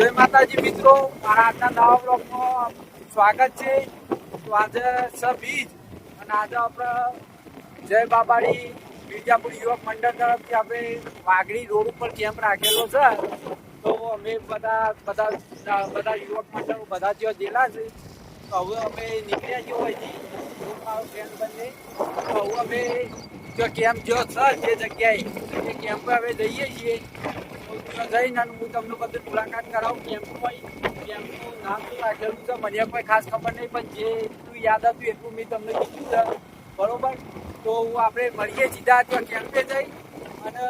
જય માતાજી મિત્રો. મારા આજના નવા બ્લોગમાં સ્વાગત છે. તો આજે સ બીજ. અને આજે આપણે જય બાબાડી મિર્જાપુર યુવક મંડળ તરફથી આપણે વાઘડી રોડ ઉપર કેમ્પ રાખેલો છે. તો અમે બધા બધા બધા યુવક મંડળ બધા જેવા જેલા છે. તો હવે અમે નીકળ્યા છીએ અહીંથી. મારો બંને. તો હવે અમે જો કેમ્પ જો છે જે જગ્યાએ એ કેમ્પ હવે જઈએ છીએ. જઈને અને હું તમને બધું મુલાકાત કરાવું કેમ્પમાં કેમનું નામ શું રાખેલું છે, મને કોઈ ખાસ ખબર નહીં, પણ જે યાદ હતું એટલું મેં તમને કીધું છે. તો હું આપણે મળીએ સીધા અથવા કેમ્પે જઈ અને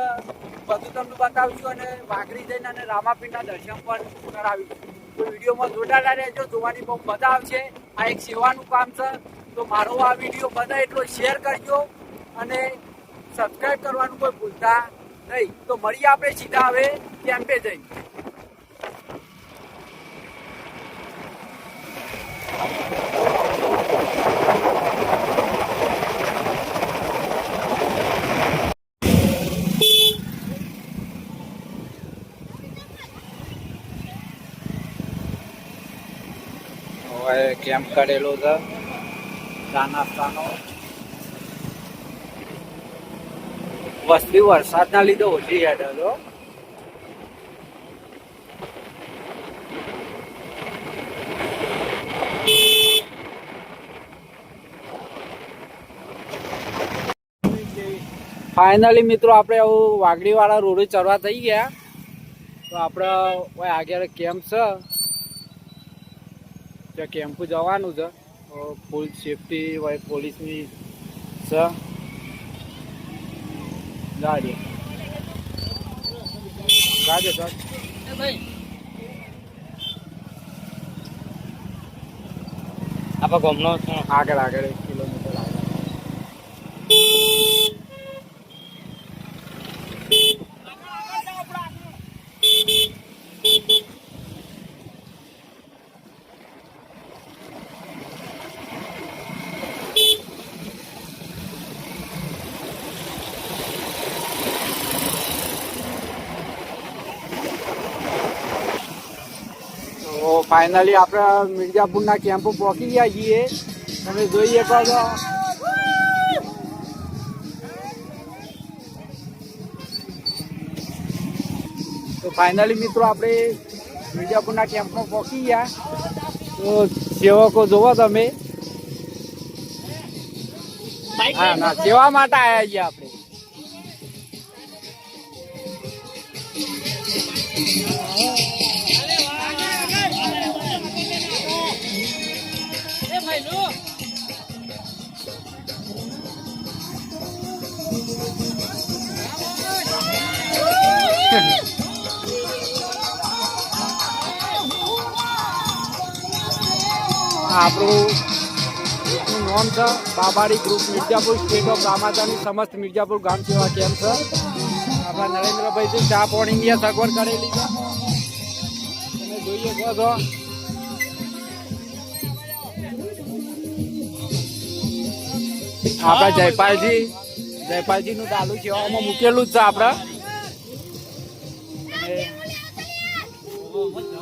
બધું તમને બતાવીશું અને વાઘરી જઈને અને દર્શન પણ કરાવીશું. તો વિડીયોમાં જોડાયેલા રહેજો, જોવાની બહુ મજા આ એક સેવાનું કામ છે. તો મારો આ વીડિયો બધા એટલો શેર કરજો અને સબસ્ક્રાઈબ કરવાનું કોઈ ભૂલતા નહીં તો મળીએ આપણે સીધા હવે કેમ્પે જઈ કેમ્પ કરેલો છે. ચા નાસ્તાનો. વસ્તી વરસાદના લીધે ઓછી હેડ હતો ફાઇનલી મિત્રો, આપણે આવું વાઘડીવાળા રોડે ચડવા થઈ ગયા. તો આપણે, ઓય, આગળ કેમ્પ છે. ત્યાં કેમ્પ જવાનું છે. ફૂલ સેફટી હોય પોલીસની છે. જાજે જાજે સર ભાઈ. ગામનો આગળ આગળ. ફાઇનલી આપણે મિર્જાપુરના કેમ્પ પહોંચી ગયા છીએ. તમે જોઈ શકો છો. તો ફાઇનલી મિત્રો, આપણે મિર્જાપુરના કેમ્પમાં પહોંચી ગયા. તો સેવકો જોવો તમે. હા, ના, સેવા માટે આવ્યા છીએ આપણે. આપણું નોમ છે બાબાડી ગ્રુપ મિર્જાપુર સ્ટેટ ઓફ રામાદાની સમસ્ત મિર્જાપુર ગામ સેવા કેમ્પ છે. આપણા નરેન્દ્રભાઈ છે ચા પોણ ઇન્ડિયા સગવડ કરેલી છે તમે જોઈએ છો તો આપણા જયપાલજી જયપાલજી નું દાલુ આમાં મૂકેલું જ છે આપણા.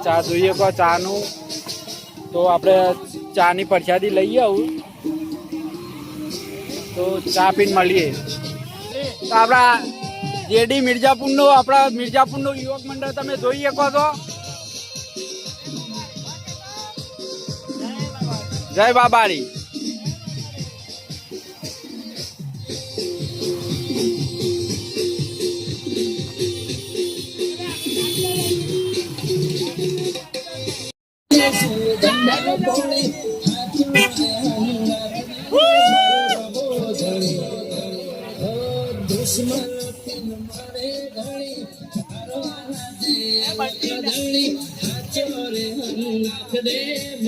ચા જોઈએ કો ચાનું. તો આપણે ચાની પરસાદી લઈએ આવું. તો ચા પીને મળીએ. તો આપણા જેડી મિર્જાપુરનો આપણા મિર્જાપુરનો યુવક મંડળ તમે જોઈ શકો છો. જય બાબારી.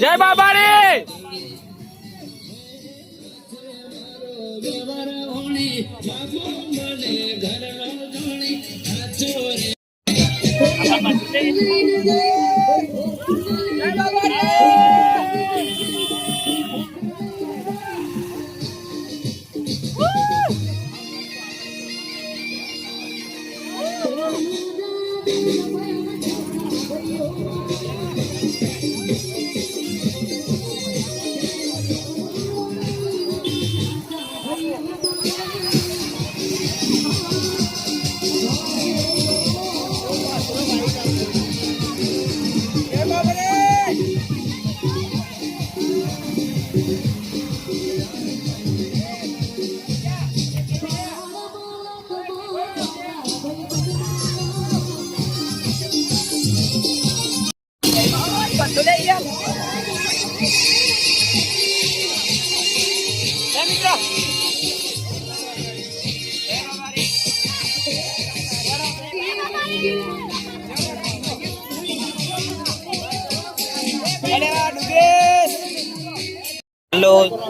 জয় বাবা রে। বাবার Amen.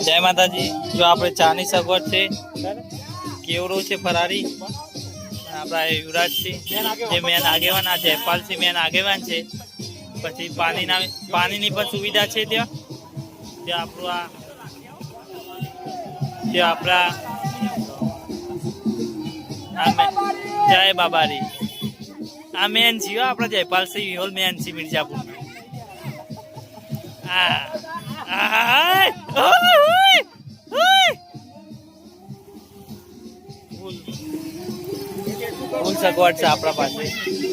જય માતાજી જો આપણે ચાની સગવડ છે કેવડું છે ફરારી આપણા યુવરાજ છે જે મેન આગેવાન આ જયપાલ છે મેન આગેવાન છે પછી પાણીના પાણીની પણ સુવિધા છે ત્યાં ત્યાં આપણું આ ત્યાં આપણા જય બાબારી આ મેન છીએ હો આપણા જયપાલ સિંહ વિહોલ મેન છીએ મિર્જાપુર હા આય! ફૂલ સગવડ છે આપણા પાસે.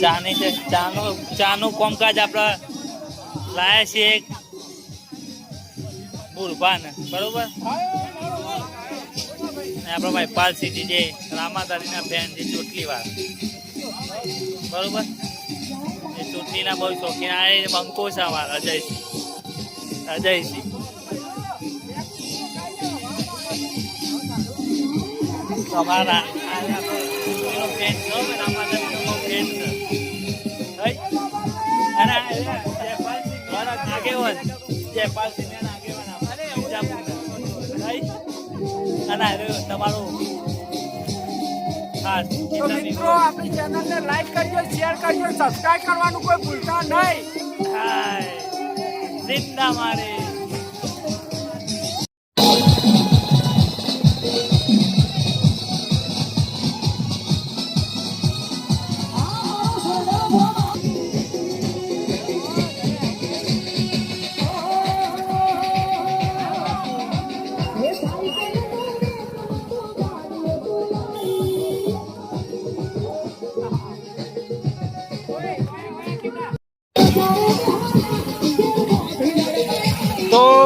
ચાની છે, ચાનો, ચાનું કોમકાજ આપણા લાયા છે એક. બુરભાન બરોબર? અને આપણા ભાઈ પાલ સિટી જે રામાદારીના ફેન છે ચોટલી વાર બરોબર? એ ચોટલીના બહુ શોખીન. આ બંકો છે અમારા અજયસિંહ. અજયસિંહ. મારા આગેવાન જયપાલસિંહ આગેવાન? અને તમારો તો મિત્રો આપણી ચેનલને લાઈક કરજો શેર કરજો સબસ્ક્રાઇબ કરવાનું કોઈ ભૂલતા નહીં જિંદા મારે તો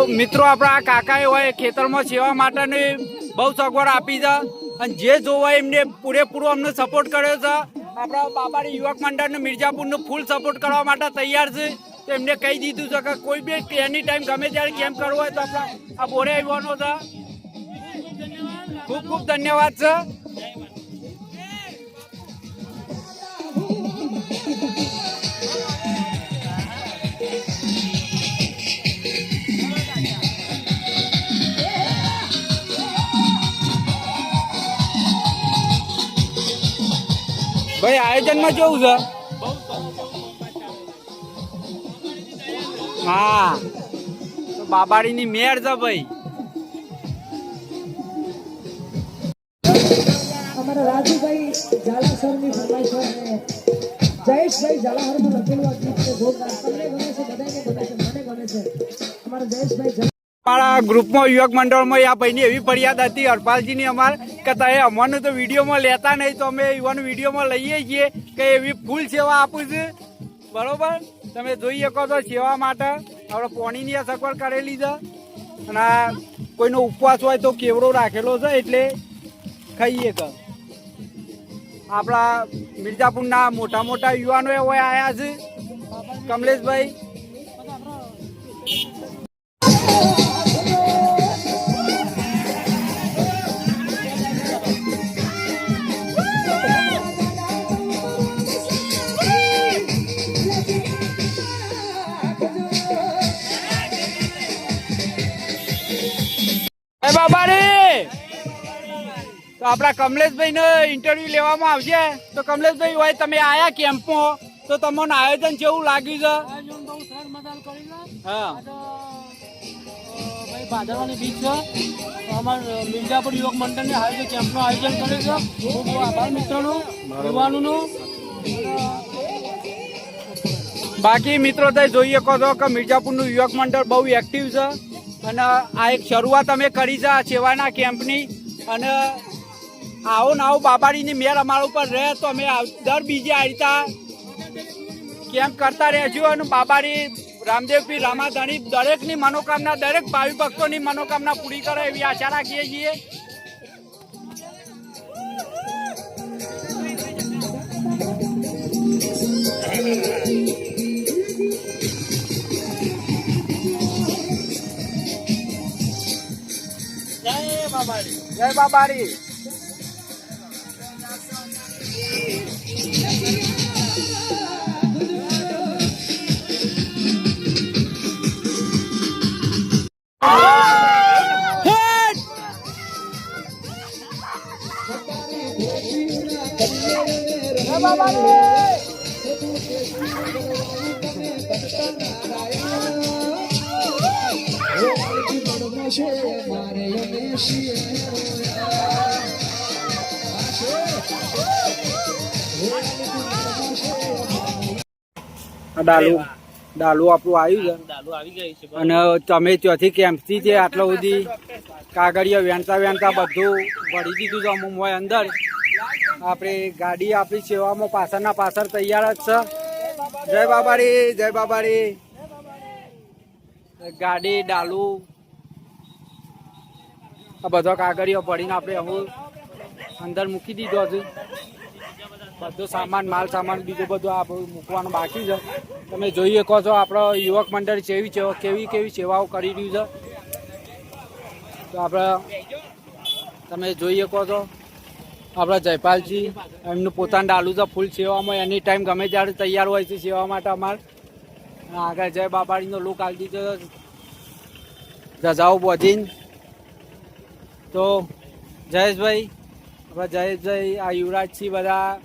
મિત્રો, આપણા કાકાએ હોય ખેતરમાં સેવા માટેની બહુ સગવડ આપી છે અને જે જોવા એમને પૂરેપૂરો અમને સપોર્ટ કર્યો છે. આપણા બાબાની યુવક મંડળને મિર્જાપુરનો ફૂલ સપોર્ટ કરવા માટે તૈયાર છે. તો એમને કહી દીધું છે કે કોઈ બી એની ટાઈમ ગમે ત્યારે કેમ્પ કરવો હોય તો આપણા આ બોરે આવવાનો છે. ખૂબ ખૂબ ધન્યવાદ છે આયોજનમાં કેવું છે? હા. તો બાબાડીની મેર છે ભાઈ. અમારા રાજુભાઈ ઝાલા ફરમાઈશ જયેશભાઈ ઝાલાહરમાં લખેલું આ ગીત છે, ભોગ તમને ગમે છે, બધાને ગમે છે, મને ગમે છે. અમારા જયેશભાઈ અમારા ગ્રુપમાં યુવક મંડળમાં આ ભાઈની એવી ફરિયાદ હતી, હરપાલજીની અમાર કે તમે અમને તો વિડીયોમાં લેતા નહીં, તો અમે યુવાન વિડીયોમાં લઈએ છીએ કે એવી ફૂલ સેવા આપું છું. બરોબર? તમે જોઈ શકો છો સેવા માટે, આપણે પોણીની આ સગવડ કરેલી છે. અને કોઈનો ઉપવાસ હોય તો કેવડો રાખેલો છે, એટલે ખાઈએ કે આપણા મિર્જાપુરના મોટા મોટા યુવાનો હોય આવ્યા છે. કમલેશભાઈ. તો આપણા કમલેશભાઈ ને ઇન્ટરવ્યુ લેવામાં આવશે. તો કમલેશભાઈ હોય તમે આયા કેમ્પમાં તો તમને આયોજન કેવું લાગ્યું છે? હા. ભાદરવાની બીચ છે. અમારા મિર્જાપુર યુવક મંડળને આયોજન કેમ્પનું આયોજન કર્યું છે. ખૂબ ખૂબ આભાર મિત્રોનું યુવાનોનો. બાકી મિત્રો તો જોઈ શકો છો કે મિર્જાપુરનું યુવક મંડળ બહુ એક્ટિવ છે. અને આ એક શરૂઆત અમે કરી છે આ સેવાના કેમ્પની. અને આવો ને આવો બાબાડીની મેર અમારા ઉપર રહે તો અમે દર બીજે આ કેમ કેમ્પ કરતા રહેજો અને બાબાડી રામદેવ પીર રામાધણી દરેકની મનોકામના દરેક ભાવિ ભક્તોની મનોકામના પૂરી કરે એવી આશા રાખીએ છીએ. જય બાબારી જય બાબાડી Shri Mare Shri Mare Dalu Dalu આપણું આવ્યું છે. આવી ગઈ અને તમે ત્યાંથી કેમ્પથી જે આટલા સુધી કાગળિયા વેણતા વેણતા બધું ભરી દીધું છે અમુક હોય અંદર. આપણે ગાડી આપણી સેવામાં પાછળના પાછળ તૈયાર જ છે. જય બાબારી જય બાબારી. ગાડી ડાલુ. આ બધો કાગળિયો ભરીને આપણે અમુક અંદર મૂકી દીધો હજુ. બધો સામાન, માલ, સામાન, બીજું બધું આપણું મૂકવાનું બાકી છે. તમે જોઈ શકો છો, આપણો યુવક મંડળ કેવી કેવી કેવી સેવાઓ કરી રહ્યું છે. તો આપણે, તમે જોઈ શકો છો, આપણા જયપાલજી, એમનું પોતાનું ડાલું છે ફૂલ સેવામાં. એની ટાઈમ ગમે ત્યારે તૈયાર હોય છે સેવા માટે અમારે. આગળ જય બાબાજીનો લુક આવી દીધો રજાઓ બોધીને. તો જયેશભાઈ આપણે જય આ યુવરાજસિંહ બધા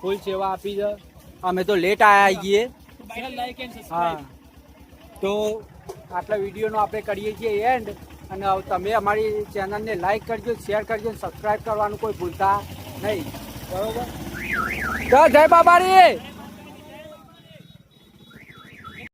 ફૂલ સેવા આપી છે. અમે તો લેટ આવ્યા છીએ હા. તો આટલા વિડીયોનો આપણે કરીએ છીએ એન્ડ અને હવે તમે અમારી ચેનલને લાઈક કરજો શેર કરજો સબસ્ક્રાઈબ કરવાનું કોઈ ભૂલતા નહીં. બરોબર? જય જય બાબારી!